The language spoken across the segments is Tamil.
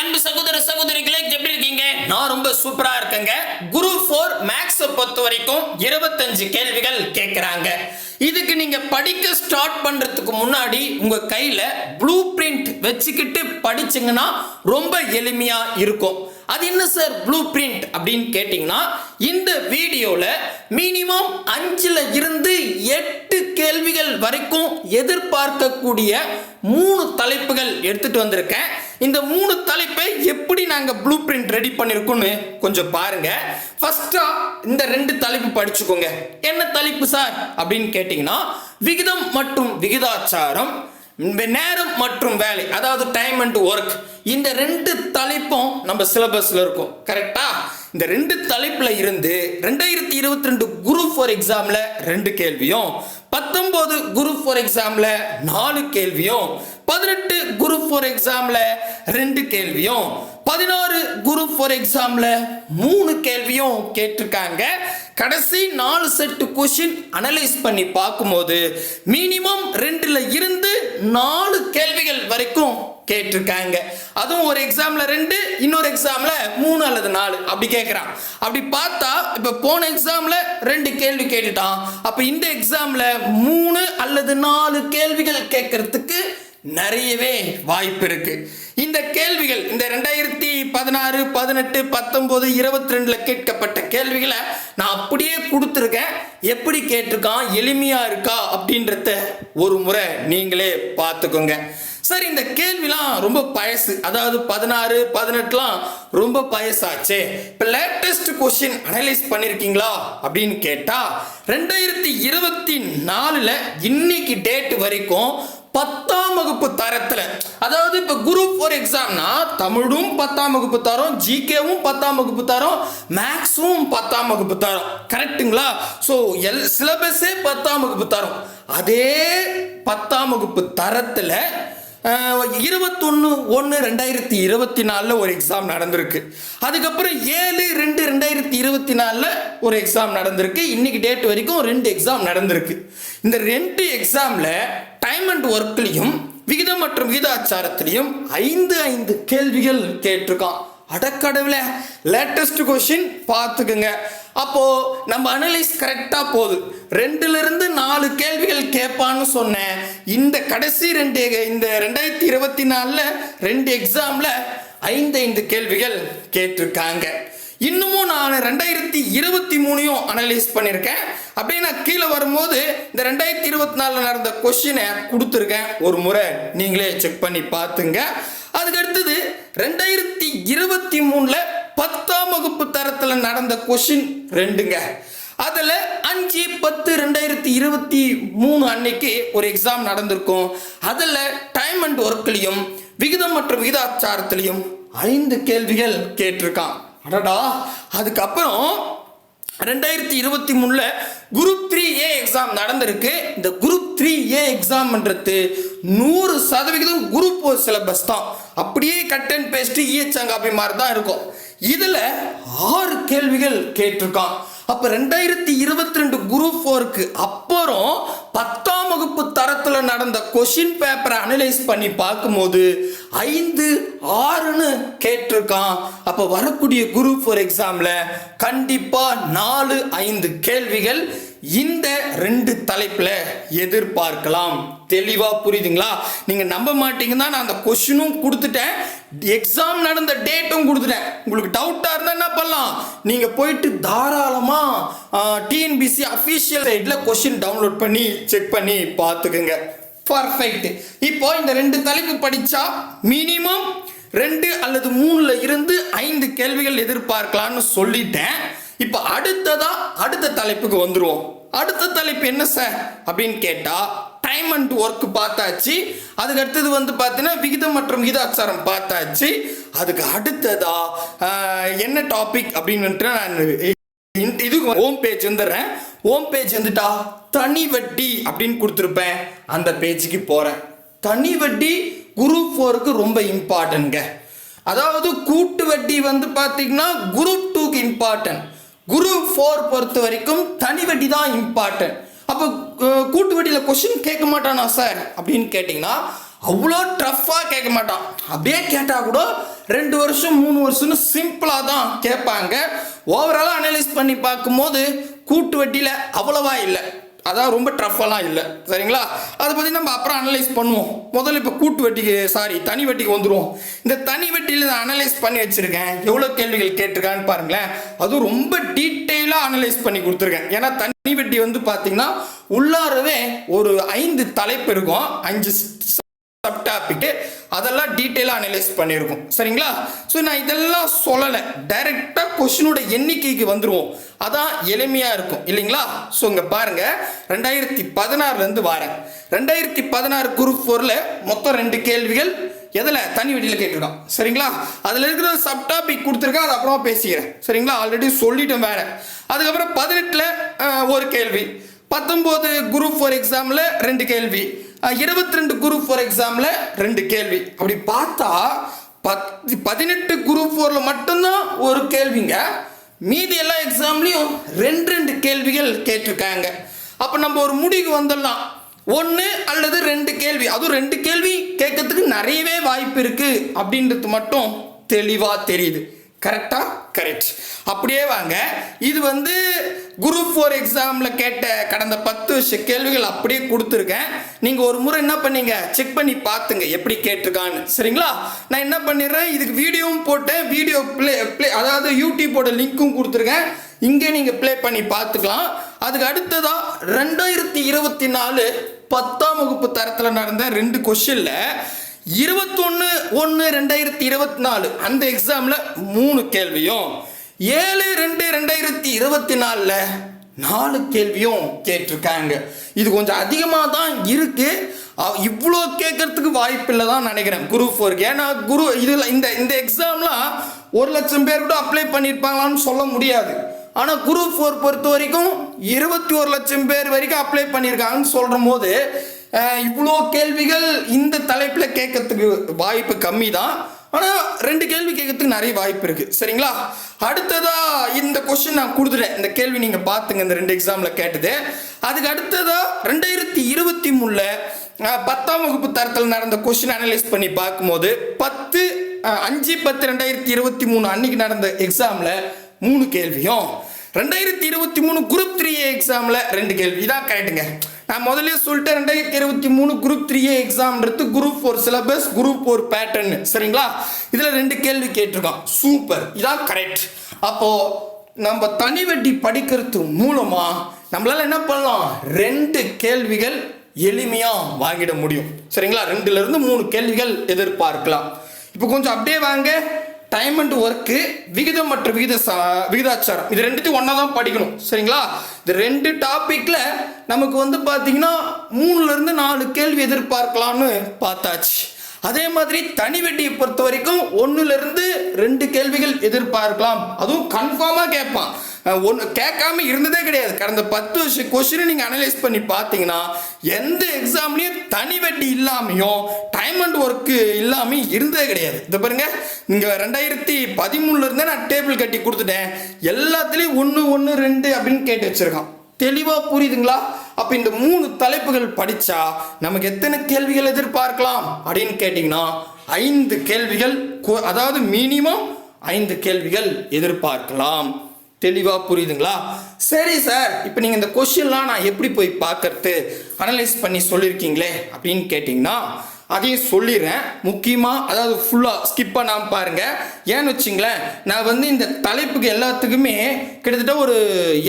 அன்பு சகோதர சகோதரிகளே எப்படி இருக்கீங்க? நான் ரொம்ப சூப்பரா இருக்கேங்க. குரு ஃபோர் மேக்ஸை பொறுத்த வரைக்கும் இருபத்தஞ்சு கேள்விகள் கேட்குறாங்க இதுக்கு நீங்க படிக்க ஸ்டார்ட் பண்றதுக்கு முன்னாடி உங்க கையில ப்ளூ பிரிண்ட் வச்சுக்கிட்டு படிச்சீங்கன்னா ரொம்ப எளிமையா இருக்கும். அது என்ன சார் ப்ளூ பிரிண்ட் அப்படின்னு கேட்டிங்கன்னா இந்த வீடியோவில் மினிமம் அஞ்சில் இருந்து எட்டு கேள்விகள் வரைக்கும் எதிர்பார்க்கக்கூடிய மூணு தலைப்புகள் எடுத்துகிட்டு வந்திருக்கேன். இந்த மூணு தலைப்பை எப்படி நாங்கள் ப்ளூ பிரிண்ட் ரெடி பண்ணியிருக்கோம்னு கொஞ்சம் பாருங்கள் ஃபஸ்ட்டாக இந்த ரெண்டு தலைப்பு படிச்சுக்கோங்க. என்ன தலைப்பு சார் அப்படின்னு கேட்டிங்கன்னா விகிதம் மற்றும் விகிதாச்சாரம். நேரம் மற்றும் வேலை அதாவது டைம் அண்ட் ஒர்க் இந்த ரெண்டு தலைப்பும் நம்ம சிலபஸ்ல இருக்கும். கரெக்டா இந்த ரெண்டு தலைப்புல இருந்து ரெண்டாயிரத்தி இருபத்தி ரெண்டு குரூப் ஃபார் எக்ஸாம்ல ரெண்டு கேள்வியும் பத்தொன்பது குரூப் ஃபார் எக்ஸாம்ல நாலு கேள்வியும் பதினெட்டு குரூப் ஃபார் எக்ஸாம்ல ரெண்டு கேள்வியும் பதினாறு குரூப் ஃபார் எக்ஸாம்ல மூணு கேள்வியும் கேட்டிருக்காங்க. கடைசி நாலு செட்டு கொஷின் அனலைஸ் பண்ணி பார்க்கும்போது மினிமம் ரெண்டுல இருந்து நாலு கேள்விகள் வரைக்கும் கேட்டிருக்காங்க. அதுவும் ஒரு எக்ஸாம்ல ரெண்டு இன்னொரு எக்ஸாம்ல மூணு அல்லது நாலு. அப்படி கேட்குறான். அப்படி பார்த்தா இப்போ போன எக்ஸாம்ல ரெண்டு கேள்வி கேட்டுட்டான். அப்போ இந்த எக்ஸாம்ல மூணு அல்லது நாலு கேள்விகள் கேட்கறதுக்கு நிறையவே வாய்ப்பு இருக்கு. இந்த கேள்விகள் இந்த ரெண்டாயிரத்தி பதினாறு பதினெட்டு பத்தொன்பது இருபத்தி ரெண்டுல கேட்கப்பட்ட கேள்விகளை நான் அப்படியே கொடுத்துருக்கேன். எப்படி கேட்டிருக்கான்? எளிமையா இருக்கா? அப்படின்றத ஒரு முறை நீங்களே பார்த்துக்கோங்க. சார் இந்த கேள்விலாம் ரொம்ப பழசு அதாவது பதினாறு பதினெட்டுலாம் ரொம்ப பழசாச்சே இப்போ லேட்டஸ்ட் கொஸ்டின் அனலைஸ் பண்ணியிருக்கீங்களா அப்படின்னு கேட்டால் ரெண்டாயிரத்தி இருபத்தி நாலில் இன்னைக்கு டேட் வரைக்கும் பத்தாம் வகுப்பு தரத்தில். அதாவது இப்போ குரூப் ஃபோர் எக்ஸாம்னா தமிழும் பத்தாம் வகுப்பு தரம் ஜிகேவும் பத்தாம் வகுப்பு தரம் மேக்ஸும் பத்தாம் வகுப்பு தரம். கரெக்ட்டுங்களா ஸோ எல் சிலபஸே பத்தாம் வகுப்பு தரம். அதே பத்தாம் வகுப்பு தரத்தில் இருபத்தொன்று ஒன்று ரெண்டாயிரத்தி இருபத்தி நாலில் ஒரு எக்ஸாம் நடந்திருக்கு. அதுக்கப்புறம் ஏழு ரெண்டு ரெண்டாயிரத்தி இருபத்தி நாலில் ஒரு எக்ஸாம் நடந்திருக்கு. இன்னைக்கு டேட் வரைக்கும் ரெண்டு எக்ஸாம் நடந்திருக்கு. இந்த ரெண்டு எக்ஸாமில் டைம் அண்ட் ஒர்க்லையும் விகிதம் மற்றும் விகிதாச்சாரத்திலையும் ஐந்து ஐந்து கேள்விகள் கேட்டிருக்கான். அடக்கடவுல லேட்டஸ்ட் கொஷின் பார்த்துக்குங்க. அப்போ நம்ம அனலைஸ் கரெக்டாக போகுது. ரெண்டுல இருந்து நாலு கேள்விகள் கேட்பான்னு சொன்னேன். இந்த கடைசி ரெண்டு இந்த ரெண்டாயிரத்தி இருபத்தி நாலில் ரெண்டு எக்ஸாமில் ஐந்து ஐந்து கேள்விகள் கேட்டிருக்காங்க. இன்னமும் நான் ரெண்டாயிரத்தி இருபத்தி மூணையும் அனலைஸ் பண்ணியிருக்கேன். அப்படியே நான் கீழே வரும்போது இந்த ரெண்டாயிரத்தி இருபத்தி நாலில் நடந்த கொஷினை கொடுத்துருக்கேன். ஒரு முறை நீங்களே செக் பண்ணி பார்த்துங்க. அதுக்கு அடுத்தது ரெண்டாயிரத்தி இருபத்தி மூணில் பத்தாம் வகுப்பு தரத்தில் நடந்த கொஷின் ரெண்டுங்க. அதில் அஞ்சு பத்து ரெண்டாயிரத்தி இருபத்தி மூணு அன்னைக்கு ஒரு எக்ஸாம் நடந்திருக்கும். அதில் டைம் அண்ட் ஒர்க்லேயும் விகிதம் மற்றும் விகிதாச்சாரத்திலையும் ஐந்து கேள்விகள் கேட்டிருக்கான். அடடா அதுக்கப்புறம் ரெண்டாயிரத்தி இருபத்தி மூணில் குரூப் த்ரீ ஏ எக்ஸாம் நடந்திருக்கு. இந்த குரூப் த்ரீ ஏ எக்ஸாம்ன்றது நூறு சதவிகிதம் குரூப் ஒரு சிலபஸ் தான். அப்படியே கட் அண்ட் பேஸ்ட் ஈயச்சங்காப்பி மாதிரி தான் இருக்கும். இதில் ஆறு கேள்விகள் கேட்டிருக்கான். அப்போ ரெண்டாயிரத்தி இருபத்தி ரெண்டு குரூப் ஃபோருக்கு அப்புறம் பத்தாம் வகுப்பு தரத்தில் நடந்த கொஷின் பேப்பரை அனலைஸ் பண்ணி பார்க்கும்போது ஐந்து ஆறுன்னு கேட்டிருக்கான். அப்போ வரக்கூடிய குரூப் ஃபோர் எக்ஸாமில் கண்டிப்பாக நாலு ஐந்து கேள்விகள் இந்த ரெண்டு தலைப்பில் எதிர்பார்க்கலாம். தெளிவாக புரியுதுங்களா? நீங்கள் நம்ப மாட்டீங்கன்னா நான் அந்த கொஷினும் கொடுத்துட்டேன். எக்ஸாம் நடந்த டேட்டும் கொடுத்துட்டேன். உங்களுக்கு டவுட்டாக இருந்தால் என்ன பண்ணலாம்? நீங்கள் போயிட்டு தாராளமாக டிஎன்பிசி அஃபீஷியல் சைட்டில் கொஷின் டவுன்லோட் பண்ணி செக் பண்ணி பார்த்துக்குங்க. பர்ஃபெக்ட் இப்போ இந்த ரெண்டு தலைப்பு படித்தா மினிமம் ரெண்டு அல்லது மூணுல இருந்து ஐந்து கேள்விகள் எதிர்பார்க்கலாம்னு சொல்லிட்டேன். இப்போ அடுத்ததா அடுத்த தலைப்புக்கு வந்துருவோம். அடுத்த தலைப்பு என்ன சார்? அப்படின்னு கேட்டால் டைம் அண்ட் ஒர்க் பார்த்தாச்சு. அதுக்கு அடுத்தது வந்து பார்த்தீங்கன்னா விகிதம் மற்றும் விகிதாச்சாரம் பார்த்தாச்சு. அதுக்கு அடுத்ததா என்ன டாபிக் அப்படின்னு நான் இதுக்கு ஹோம் பேஜ் வந்துடுறேன். ஹோம் பேஜ் வந்துட்டா? தனி வட்டி அப்படின்னு கொடுத்துருப்பேன். அந்த பேஜுக்கு போகிறேன் தனி வட்டி குரூப் ஃபோருக்கு ரொம்ப இம்பார்ட்டன்ங்க அதாவது கூட்டு வட்டி வந்து பார்த்தீங்கன்னா குரூப் டூக்கு இம்பார்ட்டன்ட் குரூப் ஃபோர் பொறுத்த வரைக்கும் தனி வட்டி தான் இம்பார்ட்டன்ட் அப்போ கூட்டு வட்டியில் கொஷின் கேட்க மாட்டானா சார் அப்படின்னு கேட்டிங்கன்னா அவ்வளோ டஃப்பாக கேட்க மாட்டான். அப்படியே கேட்டால் கூட ரெண்டு வருஷம் மூணு வருஷம்னு சிம்பிளாக தான் கேட்பாங்க. ஓவராலாக அனலைஸ் பண்ணி பார்க்கும்போது கூட்டு வட்டியில் அவ்வளவா இல்லை. அதான் ரொம்ப டஃப்பெல்லாம் இல்லை. சரிங்களா? அதை பற்றி நம்ம அப்புறம் அனலைஸ் பண்ணுவோம். முதல்ல இப்போ கூட்டு வட்டிக்கு சாரி தனி வட்டிக்கு வந்துடுவோம் இந்த தனி வட்டியில் நான் அனலைஸ் பண்ணி வச்சுருக்கேன். எவ்வளோ கேள்விகள் கேட்டிருக்கான்னு பாருங்களேன். அதுவும் ரொம்ப டீட்டெயிலாக அனலைஸ் பண்ணி கொடுத்துருக்கேன். ஏன்னா தனி வட்டி வந்து பார்த்திங்கன்னா உள்ளாரவே ஒரு ஐந்து தலைப்பு இருக்கும். அஞ்சு சப் டாபிக் அதெல்லாம் டீட்டெயிலாக அனலைஸ் பண்ணியிருக்கோம். சரிங்களா? ஸோ நான் இதெல்லாம் சொல்லலை. டைரெக்டாக கொஷினோட எண்ணிக்கைக்கு வந்துடுவோம் அதான் எளிமையாக இருக்கும். இல்லைங்களா? ஸோ இங்கே பாருங்கள் ரெண்டாயிரத்தி பதினாறுலேருந்து வரேன். ரெண்டாயிரத்தி பதினாறு குரூப் ஃபோரில் மொத்தம் ரெண்டு கேள்விகள். எதில்? தனி வெளியில் கேட்டிருக்கோம் சரிங்களா? அதில் இருக்கிற சப் டாபிக் கொடுத்துருக்கேன். அது அப்புறமா பேசிக்கிறேன். சரிங்களா? ஆல்ரெடி சொல்லிட்டேன் வேறு. அதுக்கப்புறம் பதினெட்டில் ஒரு கேள்வி. பத்தொம்போது குரூப் ஃபோர் எக்ஸாமில் ரெண்டு கேள்வி. இருபத்தி ரெண்டு குரூப் ஃபோர் எக்ஸாமில் ரெண்டு கேள்வி. அப்படி பார்த்தா பத் பதினெட்டு குரூப் ஃபோரில் மட்டும்தான் ஒரு கேள்விங்க. மீதி எல்லா எக்ஸாம்லேயும் ரெண்டு ரெண்டு கேள்விகள் கேட்டிருக்காங்க. அப்போ நம்ம ஒரு முடிவுக்கு வந்துடலாம். ஒன்று அல்லது ரெண்டு கேள்வி. அதுவும் ரெண்டு கேள்வி கேட்கறதுக்கு நிறையவே வாய்ப்பு இருக்குது அப்படின்றது மட்டும் தெளிவாக தெரியுது. கரெக்டா கரெக்ட் அப்படியே வாங்க. இது வந்து குரூப் ஃபோர் எக்ஸாமில் கேட்ட கடந்த பத்து வருஷ கேள்விகள் அப்படியே கொடுத்துருக்கேன். நீங்கள் ஒரு முறை என்ன பண்ணீங்க? செக் பண்ணி பார்த்துங்க எப்படி கேட்டிருக்கான்னு. சரிங்களா? நான் என்ன பண்ணிடுறேன்? இதுக்கு வீடியோவும் போட்டேன். வீடியோ ப்ளே ப்ளே அதாவது யூடியூப்போட லிங்க்கும் கொடுத்துருக்கேன். இங்கே நீங்கள் ப்ளே பண்ணி பார்த்துக்கலாம். அதுக்கு அடுத்ததாக ரெண்டாயிரத்தி இருபத்தி நாலு பத்தாம் வகுப்பு தரத்தில் நடந்த ரெண்டு கொஷினில் இருபத்தொன்று ஒன்று ரெண்டாயிரத்தி இருபத்தி நாலு அந்த எக்ஸாமில் மூணு கேள்வியும். ஏழு ரெண்டு ரெண்டாயிரத்தி இருபத்தி நாலில் நாலு கேள்வியும் கேட்டிருக்காங்க. இது கொஞ்சம் அதிகமாக தான் இருக்குது இவ்வளோ கேட்கறதுக்கு வாய்ப்பு இல்லை தான் நினைக்கிறேன். குரு ஃபோருக்கு ஏன்னா குரு இதில் இந்த இந்த எக்ஸாம்லாம் ஒரு லட்சம் பேர் கூட அப்ளை பண்ணியிருப்பாங்களான்னு சொல்ல முடியாது. ஆனால் குரூப் ஃபோர் பொறுத்த வரைக்கும் இருபத்தி ஒரு லட்சம் பேர் வரைக்கும் அப்ளை பண்ணியிருக்காங்கன்னு சொல்கிற போது இவ்வளோ கேள்விகள் இந்த தலைப்பில் கேட்கறதுக்கு வாய்ப்பு கம்மி தான் ஆனால் ரெண்டு கேள்வி கேட்கறதுக்கு நிறைய வாய்ப்பு இருக்குது சரிங்களா? அடுத்ததா இந்த கொஷின் நான் கொடுத்துட்டேன். இந்த கேள்வி நீங்கள் பார்த்துங்க இந்த ரெண்டு எக்ஸாமில் கேட்டது. அதுக்கு அடுத்ததா ரெண்டாயிரத்தி இருபத்தி மூணில் பத்தாம் வகுப்பு தரத்தில் நடந்த கொஸ்டின் அனலைஸ் பண்ணி பார்க்கும்போது பத்து அஞ்சு பத்து ரெண்டாயிரத்தி இருபத்தி மூணு அன்னைக்கு நடந்த எக்ஸாமில் மூணு கேள்வியும் ரெண்டாயிரத்தி இருபத்தி மூணு குரூப் த்ரீ ஏ எக்ஸாமில் ரெண்டு கேள்வி இதான் கரெக்டுங்க நான் முதல்ல சொல்லிட்டேன் ரெண்டாயிரத்தி இருபத்தி மூணு group three A எக்ஸாம்ன்றது group four syllabus group four pattern சரிங்களா? இதில் ரெண்டு கேள்வி கேட்டிருக்கான். சூப்பர் இதான் கரெக்ட் அப்போது நம்ம தனி வட்டி படிக்கிறது மூலமாக நம்மளால் என்ன பண்ணலாம்? ரெண்டு கேள்விகள் எளிமையாக வாங்கிட முடியும். சரிங்களா? ரெண்டுலேருந்து மூணு கேள்விகள் எதிர்பார்க்கலாம். இப்போ கொஞ்சம் அப்படியே வாங்க. டைம் அண்ட் ஒர்க்கு விகிதம் மற்றும் விகித சா- விகிதாச்சாரம். இது ரெண்டுத்தையும் ஒன்றா தான் படிக்கணும். சரிங்களா? இது ரெண்டு டாப்பிக்கில் நமக்கு வந்து பார்த்தீங்கன்னா மூணுலேருந்து நாலு கேள்வி எதிர்பார்க்கலாம்னு பார்த்தாச்சு. அதே மாதிரி தனி வெட்டியை பொறுத்த வரைக்கும் ஒன்றுலேருந்து ரெண்டு கேள்விகள் எதிர்பார்க்கலாம். அதுவும் கன்ஃபார்மாக கேட்பான். ஒன்று கேட்காம இருந்ததே கிடையாது. கடந்த பத்து வருஷம் கொஸ்டினை நீங்கள் அனலைஸ் பண்ணி பார்த்தீங்கன்னா எந்த எக்ஸாம்லேயும் தனி வட்டி இல்லாமையும் டைம் அண்ட் ஒர்க்கு இல்லாமல் இருந்ததே கிடையாது. இதை பாருங்க. இங்கே ரெண்டாயிரத்தி பதிமூணுலேருந்தே நான் டேபிள் கட்டி கொடுத்துட்டேன். எல்லாத்துலேயும் ஒன்று ஒன்று ரெண்டு அப்படின்னு கேட்டு வச்சுருக்கான். தெளிவாக புரியுதுங்களா? அப்போ இந்த மூணு தலைப்புகள் படித்தா நமக்கு எத்தனை கேள்விகள் எதிர்பார்க்கலாம் அப்படின்னு கேட்டிங்கன்னா ஐந்து கேள்விகள் அதாவது மினிமம் ஐந்து கேள்விகள் எதிர்பார்க்கலாம். தெளிவாக புரியுதுங்களா? சரி சார் இப்போ நீங்கள் இந்த கொஷின்லாம் நான் எப்படி போய் பார்க்கறது? அனலைஸ் பண்ணி சொல்லியிருக்கீங்களே அப்படின்னு கேட்டிங்கன்னா அதையும் சொல்லிடுறேன். முக்கியமாக அதாவது ஃபுல்லாக ஸ்கிப் பண்ணாமல் பாருங்கள் ஏன்னு வச்சிங்களேன் நான் வந்து இந்த தலைப்புக்கு எல்லாத்துக்குமே கிட்டத்தட்ட ஒரு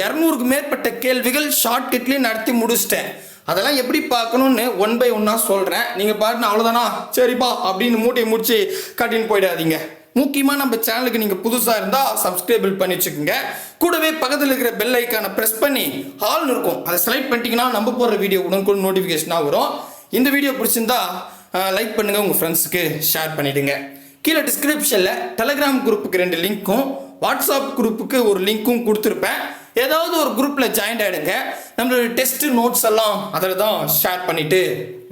இரநூறுக்கு மேற்பட்ட கேள்விகள் ஷார்ட்கட்லேயும் நடத்தி முடிச்சிட்டேன். அதெல்லாம் எப்படி பார்க்கணும்னு ஒன் பை ஒன்னாக சொல்கிறேன் நீங்கள் பாருன்னு அவ்வளோதானா சரிப்பா அப்படின்னு மூட்டையை முடிச்சு கட்டின்னு போயிடாதீங்க. முக்கியமாக நம்ம சேனலுக்கு நீங்கள் புதுசாக இருந்தால் சப்ஸ்கிரைபிள் பண்ணி வச்சுக்கோங்க கூடவே பக்கத்தில் இருக்கிற பெல் ஐக்கானை ப்ரெஸ் பண்ணி ஹால்னு இருக்கும். அதை செலக்ட் பண்ணிட்டீங்கன்னா நம்ம போடுற வீடியோ உடனுக்குடன் நோட்டிஃபிகேஷனாக வரும். இந்த வீடியோ பிடிச்சிருந்தா லைக் பண்ணுங்கள் உங்கள் ஃப்ரெண்ட்ஸுக்கு ஷேர் பண்ணிவிடுங்க கீழே டிஸ்கிரிப்ஷனில் டெலகிராம் குரூப்புக்கு ரெண்டு லிங்க்கும் வாட்ஸ்அப் குரூப்புக்கு ஒரு லிங்க்கும் கொடுத்துருப்பேன். ஏதாவது ஒரு குரூப்பில் ஜாயின் ஆகிடுங்க நம்மளோட டெஸ்ட் நோட்ஸ் எல்லாம் அதில் தான் ஷேர் பண்ணிவிட்டு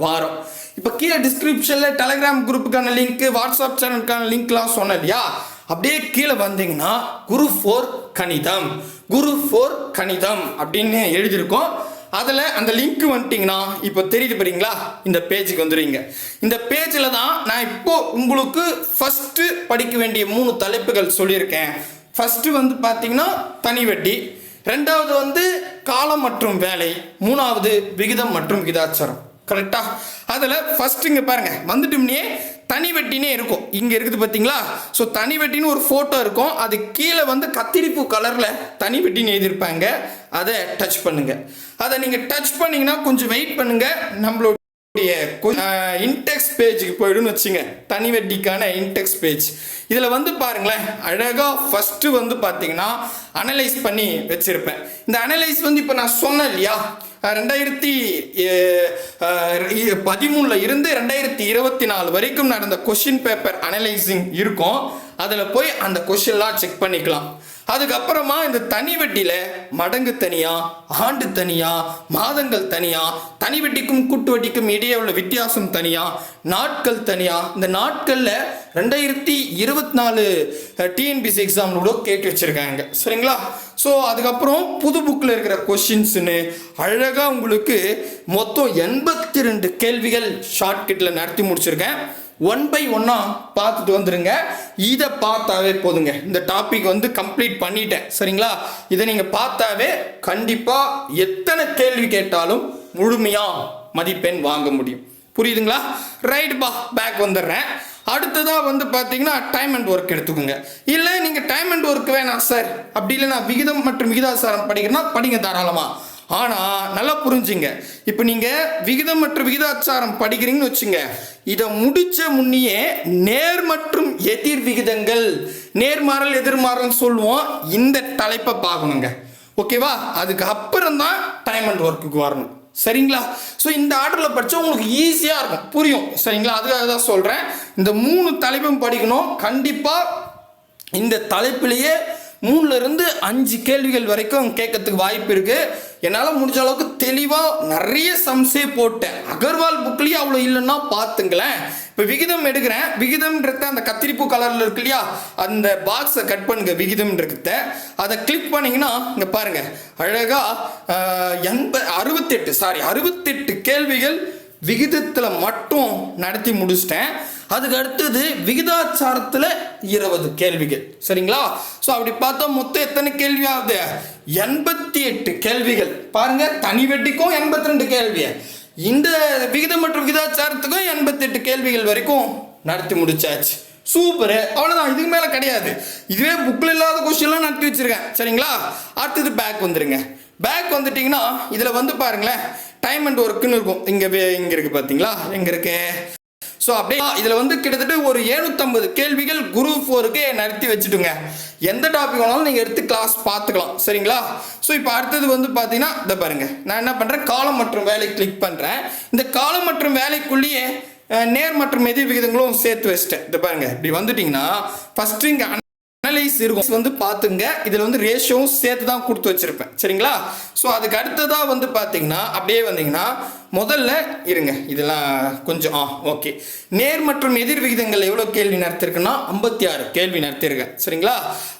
வாரோம். இப்போ கீழே டிஸ்கிரிப்ஷனில் டெலகிராம் குரூப்புக்கான லிங்க் வாட்ஸ்அப் சேனலுக்கான லிங்க்லாம் சொன்னேன் இல்லையா அப்படியே கீழே வந்தீங்கன்னா குரு ஃபோர் கணிதம் குரு ஃபோர் கணிதம் அப்படின்னு எழுதியிருக்கோம். அதில் அந்த லிங்க் வந்துட்டிங்கன்னா இப்போ தெரியுது போறீங்களா இந்த பேஜுக்கு வந்துடுவீங்க இந்த பேஜில் தான் நான் இப்போ உங்களுக்கு ஃபஸ்ட்டு படிக்க வேண்டிய மூணு தலைப்புகள் சொல்லியிருக்கேன். ஃபஸ்ட்டு வந்து பார்த்தீங்கன்னா தனி வட்டி. ரெண்டாவது வந்து காலம் மற்றும் வேலை. மூணாவது விகிதம் மற்றும் விகிதாச்சாரம். கரெக்டா அதில் ஃபஸ்ட்டு இங்கே பாருங்க. வந்துட்டோம்னே தனி வெட்டினே இருக்கும். இங்கே இருக்குது பார்த்தீங்களா ஸோ தனி வெட்டின்னு ஒரு ஃபோட்டோ இருக்கும். அது கீழே வந்து கத்திரிப்பூ கலரில் தனி வெட்டின்னு எழுதியிருப்பாங்க. அதை டச் பண்ணுங்க. அதை நீங்கள் டச் பண்ணீங்கன்னா கொஞ்சம் வெயிட் பண்ணுங்க. நம்மளுடைய இன்டெக்ஸ் பேஜுக்கு போய்டுன்னு வச்சுங்க. தனி வெட்டிக்கான இன்டெக்ஸ் பேஜ் இதில் வந்து பாருங்களேன். அழகாக ஃபஸ்ட்டு வந்து பார்த்தீங்கன்னா அனலைஸ் பண்ணி வச்சுருப்பேன். இந்த அனலைஸ் வந்து இப்போ நான் சொன்னேன் இல்லையா? ரெண்டாயிரத்தி பதிமூணில் இருந்து ரெண்டாயிரத்தி இருபத்தி நாலு வரைக்கும் நடந்த கொஷின் பேப்பர் அனலைசிங் இருக்கும். அதில் போய் அந்த கொஷின்லாம் செக் பண்ணிக்கலாம். அதுக்கப்புறமா இந்த தனி வட்டியில் மடங்கு தனியாக ஆண்டு தனியாக மாதங்கள் தனியாக தனி வெட்டிக்கும் கூட்டு வட்டிக்கும் இடையே உள்ள வித்தியாசம் தனியாக நாட்கள் தனியாக இந்த நாட்களில் ரெண்டாயிரத்தி இருபத்தி நாலு டிஎன்பிசி எக்ஸாம் கூட கேட்டு வச்சுருக்காங்க. சரிங்களா? ஸோ அதுக்கப்புறம் புது புக்கில் இருக்கிற கொஷின்ஸுன்னு அழகாக உங்களுக்கு மொத்தம் எண்பத்தி ரெண்டு கேள்விகள் ஷார்ட்கட்டில் நடத்தி முடிச்சிருக்கேன். ஒன் பை ஒன்னாக பார்த்துட்டு வந்துடுங்க இதை பார்த்தாவே போதுங்க. இந்த டாபிக் வந்து கம்ப்ளீட் பண்ணிட்டேன். சரிங்களா? இதை நீங்கள் பார்த்தாவே கண்டிப்பாக எத்தனை கேள்வி கேட்டாலும் முழுமையாக மதிப்பெண் வாங்க முடியும். புரியுதுங்களா? ரைட் பா பேக் வந்துடுறேன். அடுத்ததாக வந்து பார்த்தீங்கன்னா டைம் அண்ட் ஒர்க் எடுத்துக்கோங்க. இல்லை நீங்கள் டைம் அண்ட் ஒர்க் வேணாம் சார் அப்படி இல்லைனா விகிதம் மற்றும் விகிதாசாரம் படிக்கிறனா படிங்க தாராளமாக ஆனால் நல்லா புரிஞ்சுங்க. இப்போ நீங்கள் விகிதம் மற்றும் விகிதாச்சாரம் படிக்கிறீங்கன்னு வச்சுங்க. இதை முடித்த முன்னையே நேர் மற்றும் எதிர் விகிதங்கள் நேர்மாறல் எதிர்மாறல் சொல்லுவோம். இந்த தலைப்பை பார்க்கணுங்க. ஓகேவா? அதுக்கு அப்புறம் தான் டைம் அண்ட் ஒர்க்குக்கு வரணும். சரிங்களா? ஸோ இந்த ஆர்டரில் படித்தா உங்களுக்கு ஈஸியாக இருக்கும். புரியும். சரிங்களா? அதுக்காக தான் சொல்கிறேன் இந்த மூணு தலைப்பும் படிக்கணும். கண்டிப்பாக இந்த தலைப்பிலேயே மூணுல இருந்து அஞ்சு கேள்விகள் வரைக்கும் கேட்கறதுக்கு வாய்ப்பு இருக்கு. என்னால் முடிஞ்ச அளவுக்கு தெளிவாக நிறைய சம்ஸே போட்டேன். அகர்வால் புக்லேயே அவ்வளோ இல்லைன்னா பார்த்துங்களேன். இப்போ விகிதம் எடுக்கிறேன். விகிதம்ன்றத அந்த கத்திரிப்பூ கலரில் இருக்கு இல்லையா? அந்த பாக்ஸை கட் பண்ணுங்க விகிதம்ன்றத. அதை கிளிக் பண்ணிங்கன்னா இங்கே பாருங்கள் அழகாக எண்ப அறுபத்தெட்டு சாரி அறுபத்தெட்டு கேள்விகள் விகிதத்தில் மட்டும் நடத்தி முடிச்சிட்டேன். அதுக்கு அடுத்தது விகிதாச்சாரத்தில் இருபது கேள்விகள். சரிங்களா? ஸோ அப்படி பார்த்தா மொத்தம் எத்தனை கேள்வி ஆகுது? எண்பத்தி எட்டு கேள்விகள். பாருங்க தனி வெட்டிக்கும் எண்பத்தி ரெண்டு கேள்வி. இந்த விகிதம் மற்றும் விகிதாச்சாரத்துக்கும் எண்பத்தெட்டு கேள்விகள் வரைக்கும் நடத்தி முடிச்சாச்சு. சூப்பரு அவ்வளோதான் இதுக்கு மேலே கிடையாது. இதுவே புக்கில் இல்லாத கொஸ்டின்லாம் நடத்தி வச்சுருக்கேன். சரிங்களா? அடுத்தது பேக் வந்துடுங்க பேக் வந்துட்டிங்கன்னா இதில் வந்து பாருங்களேன் டைம் அண்ட் ஒர்க்குன்னு இருக்கும். இங்கே இங்கே இருக்குது பார்த்தீங்களா எங்கே இருக்குது ஸோ அப்படியே இதில் வந்து கிட்டத்தட்ட ஒரு ஏழ்நூற்றம்பது கேள்விகள் குரூப் ஃபோருக்கு நடத்தி வச்சுட்டுங்க. எந்த டாபிக் வேணாலும் நீங்கள் எடுத்து கிளாஸ் பார்த்துக்கலாம். சரிங்களா? ஸோ இப்போ அடுத்தது வந்து பார்த்தீங்கன்னா இதை பாருங்க. நான் என்ன பண்ணுறேன் காலம் மற்றும் வேலை கிளிக் பண்ணுறேன் இந்த காலம் மற்றும் வேலைக்குள்ளேயே நேர் மற்றும் எதிர் விகிதங்களும் சேர்த்து வச்சிட்டேன். இதை பாருங்க. இப்படி வந்துட்டிங்கன்னா ஃபஸ்ட்டு இங்கே அனலைஸ் இருக்கும். வந்து பார்த்துங்க இதில் வந்து ரேஷியோவும் சேர்த்து தான் கொடுத்து வச்சிருப்பேன். சரிங்களா? ஸோ அதுக்கு அடுத்ததாக வந்து பார்த்தீங்கன்னா அப்படியே வந்தீங்கன்னா முதல்ல இருங்க. இதெல்லாம் கொஞ்சம் ஆ ஓகே நேர் மற்றும் எதிர் விகிதங்கள் எவ்வளோ கேள்வி நடத்திருக்குன்னா ஐம்பத்தி ஆறு கேள்வி நடத்தியிருக்கேன் சரிங்களா?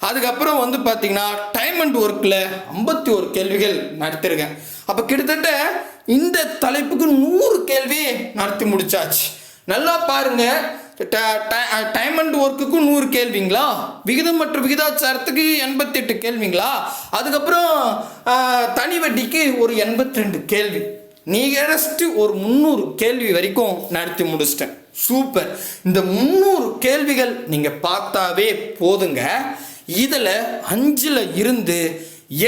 அதுக்கப்புறம் வந்து பார்த்தீங்கன்னா டைம் அண்ட் ஒர்க்கில் ஐம்பத்தி ஒரு கேள்விகள் நடத்திருக்கேன் அப்போ கிட்டத்தட்ட இந்த தலைப்புக்கு நூறு கேள்வி நடத்தி முடிச்சாச்சு. நல்லா பாருங்க. டைம் அண்ட் ஒர்க்குக்கும் நூறு கேள்விங்களா? விகிதம் மற்றும் விகிதாச்சாரத்துக்கு எண்பத்தெட்டு கேள்விங்களா? அதுக்கப்புறம் தனி வட்டிக்கு ஒரு எண்பத்தி ரெண்டு கேள்வி நியரஸ்ட் ஒரு முந்நூறு கேள்வி வரைக்கும் நடத்தி முடிச்சிட்டேன். சூப்பர் இந்த முந்நூறு கேள்விகள் நீங்கள் பார்த்தாவே போதுங்க. இதில் அஞ்சில் இருந்து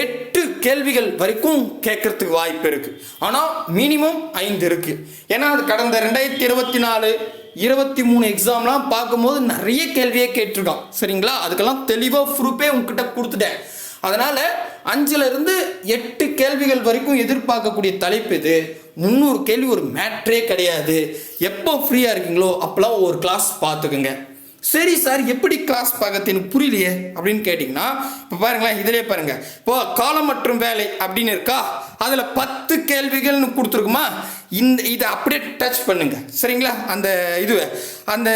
எட்டு கேள்விகள் வரைக்கும் கேட்கறதுக்கு வாய்ப்பு இருக்குது ஆனால் மினிமம் ஐந்து இருக்குது ஏன்னா அது கடந்த ரெண்டாயிரத்தி இருபத்தி நாலு இருபத்தி மூணு எக்ஸாம்லாம் பார்க்கும்போது நிறைய கேள்வியே கேட்டிருக்கான். சரிங்களா? அதுக்கெல்லாம் தெளிவாக ப்ரூஃபே உங்ககிட்ட கொடுத்துட்டேன். அதனால் அஞ்சிலிருந்து எட்டு கேள்விகள் வரைக்கும் எதிர்பார்க்கக்கூடிய தலைப்பு இது. முந்நூறு கேள்வி ஒரு மேட்ரே கிடையாது. எப்போ ஃப்ரீயாக இருக்கீங்களோ அப்போலாம் ஒரு கிளாஸ் பார்த்துக்குங்க. சரி சார் எப்படி கிளாஸ் பார்க்கறது? எனக்கு புரியலையே அப்படின்னு கேட்டிங்கன்னா இப்போ பாருங்களேன் இதிலே பாருங்கள் இப்போ காலம் மற்றும் வேலை அப்படின்னு இருக்கா? அதில் பத்து கேள்விகள்னு கொடுத்துருக்குமா? இந்த இதை அப்படியே டச் பண்ணுங்க. சரிங்களா? அந்த இதுவை அந்த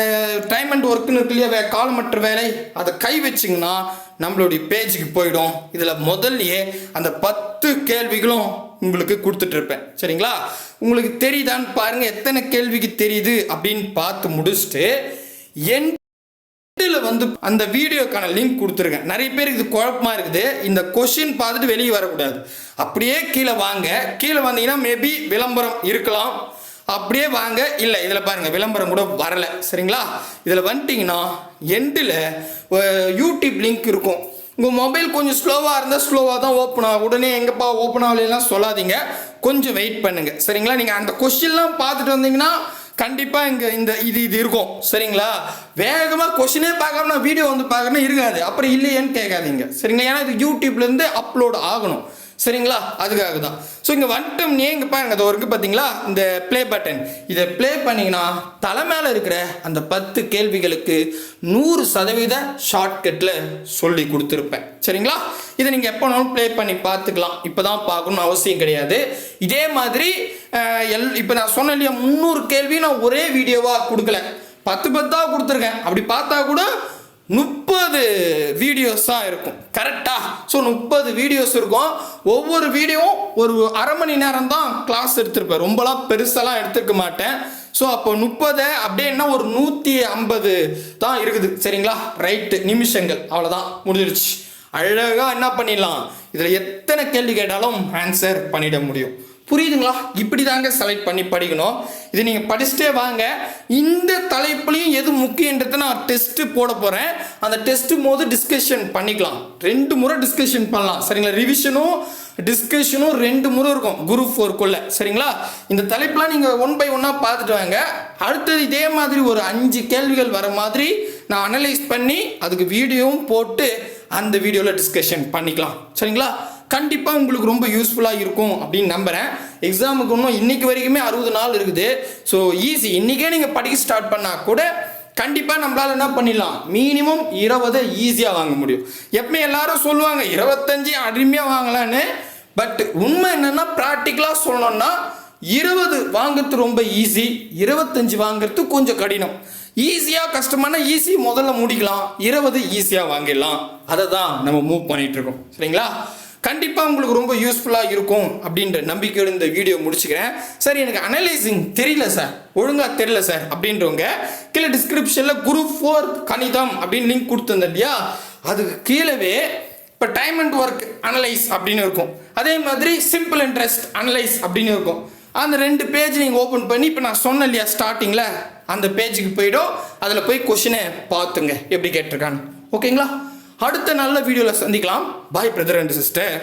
டைம் அண்ட் ஒர்க்குன்னு இருக்கு இல்லையா வே- மற்றும் வேலை அதை கை வச்சிங்கன்னா நம்மளுடைய பேஜுக்கு போயிடும். இதில் முதல்லையே அந்த பத்து கேள்விகளும் உங்களுக்கு கொடுத்துட்டு இருப்பேன். சரிங்களா? உங்களுக்கு தெரியுதான்னு பாருங்கள் எத்தனை கேள்விக்கு தெரியுது அப்படின்னு பார்த்து முடிச்சுட்டு என் வந்து அந்த வீடியோக்கான லிங்க் கொடுத்துருக்கேன் நிறைய பேருக்கு இது குழப்பமா இருக்குது. இந்த கொஷின் பார்த்துட்டு வெளியே வரக்கூடாது. அப்படியே கீழே வாங்க. கீழே வந்தீங்கன்னா மேபி விளம்பரம் இருக்கலாம். அப்படியே வாங்க. இல்லை இதில் பாருங்கள் விளம்பரம் கூட வரலை. சரிங்களா? இதில் வந்துட்டிங்கன்னா எண்டில் யூடியூப் லிங்க் இருக்கும். உங்கள் மொபைல் கொஞ்சம் ஸ்லோவாக இருந்தால் ஸ்லோவாக தான் ஓப்பன் ஆகும். உடனே எங்கப்பா ஓப்பன் ஆகலாம் சொல்லாதீங்க. கொஞ்சம் வெயிட் பண்ணுங்கள் சரிங்களா? நீங்கள் அந்த கொஷின்லாம் பார்த்துட்டு வந்தீங்கன்னா கண்டிப்பாக இங்கே இந்த இது இது இருக்கும். சரிங்களா? வேகமாக கொஷினே பார்க்காம நான் வீடியோ வந்து பார்க்கணும் இருக்காது. அப்புறம் இல்லையேன்னு கேட்காதீங்க. சரிங்களா? ஏன்னா இது யூடியூப்லேருந்து அப்லோட் ஆகணும். சரிங்களா? அதுக்காக தான். ஸோ இங்கே வந்துட்டோம்னே இங்கே பாருங்க. அது ஒர்க்கு பார்த்தீங்களா இந்த ப்ளே பட்டன் இதை ப்ளே பண்ணிங்கன்னா தலை மேலே இருக்கிற அந்த பத்து கேள்விகளுக்கு நூறு சதவீத ஷார்ட்கட்டில் சொல்லி கொடுத்துருப்பேன். சரிங்களா? இதை நீங்கள் எப்போனாலும் ப்ளே பண்ணி பார்த்துக்கலாம். இப்போ தான் பார்க்கணும்னு அவசியம் கிடையாது. இதே மாதிரி எல் இப்போ நான் சொன்னேன் இல்லையா முந்நூறு கேள்வியும் நான் ஒரே வீடியோவாக கொடுக்கல. பத்து பத்தாக கொடுத்துருக்கேன். அப்படி பார்த்தா கூட முப்பது வீடியோஸாக இருக்கும். கரெக்டாக ஸோ முப்பது வீடியோஸ் இருக்கும். ஒவ்வொரு வீடியோவும் ஒரு அரை மணி நேரம் தான் கிளாஸ் எடுத்திருப்பேன் ரொம்பலாம் பெருசாலாம் எடுத்துக்க மாட்டேன். ஸோ அப்போ முப்பது அப்படின்னா ஒரு நூற்றி ஐம்பது தான் இருக்குது. சரிங்களா? ரைட்டு நிமிஷங்கள். அவ்வளோதான் முடிஞ்சிருச்சு. அழகாக என்ன பண்ணிடலாம்? இதில் எத்தனை கேள்வி கேட்டாலும் ஆன்சர் பண்ணிட முடியும். புரியுதுங்களா? இப்படி தாங்க செலக்ட் பண்ணி படிக்கணும். இது நீங்கள் படிச்சுட்டே வாங்க. இந்த தலைப்புலையும் எது முக்கியன்றதை நான் டெஸ்ட்டு போட போகிறேன் அந்த டெஸ்ட்டு போது டிஸ்கஷன் பண்ணிக்கலாம். ரெண்டு முறை டிஸ்கஷன் பண்ணலாம். சரிங்களா? ரிவிஷனும் டிஸ்கஷனும் ரெண்டு முறை இருக்கும். குரூப் ஃபோருக்குள்ள சரிங்களா? இந்த தலைப்புலாம் நீங்கள் ஒன் பை ஒன்னாக பார்த்துட்டு வாங்க. அடுத்தது இதே மாதிரி ஒரு அஞ்சு கேள்விகள் வர மாதிரி நான் அனலைஸ் பண்ணி அதுக்கு வீடியோவும் போட்டு அந்த வீடியோவில் டிஸ்கஷன் பண்ணிக்கலாம். சரிங்களா? கண்டிப்பாக உங்களுக்கு ரொம்ப யூஸ்ஃபுல்லாக இருக்கும் அப்படின்னு நம்புகிறேன் எக்ஸாமுக்கு இன்னும் இன்றைக்கி வரைக்குமே அறுபது நாள் இருக்குது. ஸோ ஈஸி இன்றைக்கே நீங்கள் படிக்க ஸ்டார்ட் பண்ணால் கூட கண்டிப்பாக நம்மளால் என்ன பண்ணிடலாம்? மினிமம் இருபதை ஈஸியாக வாங்க முடியும். எப்பவுமே எல்லாரும் சொல்லுவாங்க இருபத்தஞ்சி அருமையாக வாங்கலான்னு. பட் உண்மை என்னென்னா ப்ராக்டிக்கலாக சொல்லணும்னா இருபது வாங்குறது ரொம்ப ஈஸி இருபத்தஞ்சு வாங்குறது கொஞ்சம் கடினம். ஈஸியாக கஷ்டமான ஈஸி முதல்ல முடிக்கலாம். இருபது ஈஸியாக வாங்கிடலாம். அதை தான் நம்ம மூவ் பண்ணிகிட்ருக்கோம் சரிங்களா? கண்டிப்பாக உங்களுக்கு ரொம்ப யூஸ்ஃபுல்லாக இருக்கும் அப்படின்ற நம்பிக்கையோடு இந்த வீடியோ முடிச்சுக்கிறேன். சார் எனக்கு அனலைசிங் தெரியல சார் ஒழுங்காக தெரியல சார் அப்படின்றவங்க கீழே டிஸ்கிரிப்ஷனில் குரூப் ஃபோர் கணிதம் அப்படின்னு லிங்க் கொடுத்துருந்தேன் இல்லையா? அதுக்கு கீழவே இப்போ டைம் அண்ட் ஒர்க் அனலைஸ் அப்படின்னு இருக்கும். அதே மாதிரி சிம்பிள் இன்ட்ரெஸ்ட் அனலைஸ் அப்படின்னு இருக்கும். அந்த ரெண்டு பேஜ் நீங்கள் ஓப்பன் பண்ணி இப்போ நான் சொன்னேன் இல்லையா ஸ்டார்டிங்கில் அந்த பேஜுக்கு போயிடும். அதில் போய் கொஷினை பார்த்துங்க. எப்படி கேட்டிருக்கான்னு. ஓகேங்களா அடுத்த நல்ல வீடியோவில் சந்திக்கலாம். பாய் பிரதர் அண்ட் சிஸ்டர்